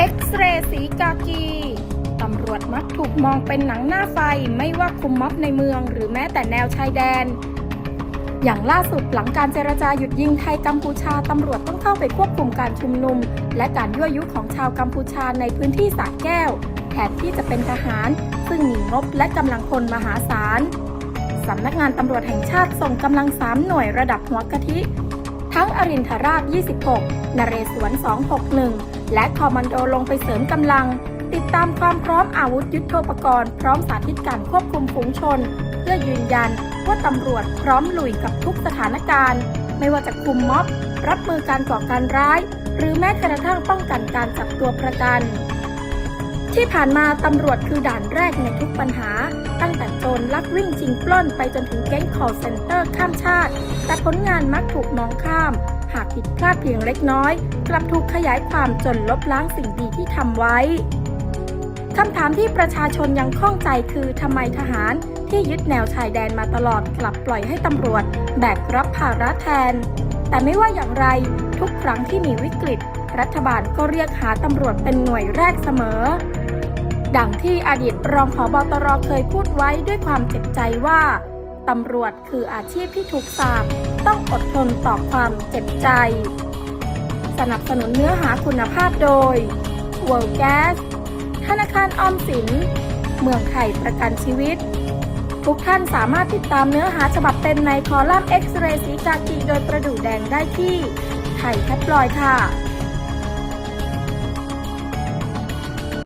เอ็กซเรย์สีกากีตำรวจมักถูกมองเป็นหนังหน้าไฟไม่ว่าคุมม็อบในเมืองหรือแม้แต่แนวชายแดน อย่างล่าสุดหลังการเจรจาหยุดยิงไทยกัมพูชาตำรวจต้องเข้าไปควบคุมการชุมนุม และการยั่วยุของชาวกัมพูชาในพื้นที่สระแก้วแทนที่จะเป็นทหาร ซึ่งมีงบและกำลังคนมหาศาลสำนักงานตำรวจแห่งชาติส่งกำลังสามหน่วยระดับหัวกะทิ ทั้งอรินทราช 26 นเรศวร 261 และคอมมานโดลงไปเสริมกำลัง ติดตามความพร้อมอาวุธยุทโธปกรณ์พร้อมสาธิตการควบคุมฝูงชน เพื่อยืนยันว่าตำรวจพร้อมลุยกับทุกสถานการณ์ ไม่ว่าจะคุมม็อบ รับมือการก่อการร้าย หรือแม้กระทั่งป้องกันการจับตัวประกัน ที่ผ่านมาตำรวจคือด่านแรกในทุกปัญหา ตั้งแต่โจรลักวิ่งชิงปล้นไปจนถึงแก๊ง call center ข้ามชาติ แต่ผลงานมักถูกมองข้าม หากผิดพลาดเพียงเล็กน้อย กลับถูกขยายความจนลบล้างสิ่งดีที่ทำไว้คำถามที่ประชาชนยังข้องใจคือทำไมทหารที่ยึดแนวชายแดนมาตลอดกลับปล่อยให้ตำรวจ แบกรับภาระแทน แต่ไม่ว่าอย่างไรทุกครั้งที่มีวิกฤต รัฐบาลก็เรียกหาตำรวจเป็นหน่วยแรกเสมอ ดังที่อดีตรองผอบตรเคยพูดไว้ด้วยความเจ็บใจว่า ตำรวจคืออาชีพที่ถูกสาปต้องอดทนต่อความเจ็บใจ สนับสนุนเนื้อหาคุณภาพโดย World Gas ธนาคารออมสิน เมืองไทยประกันชีวิต ทุกท่านสามารถติดตามเนื้อหาฉบับเต็มในคอลัมน์ X-ray สีกากีโดยประดู่แดงได้ที่ไทยแท็บลอยด์ค่ะ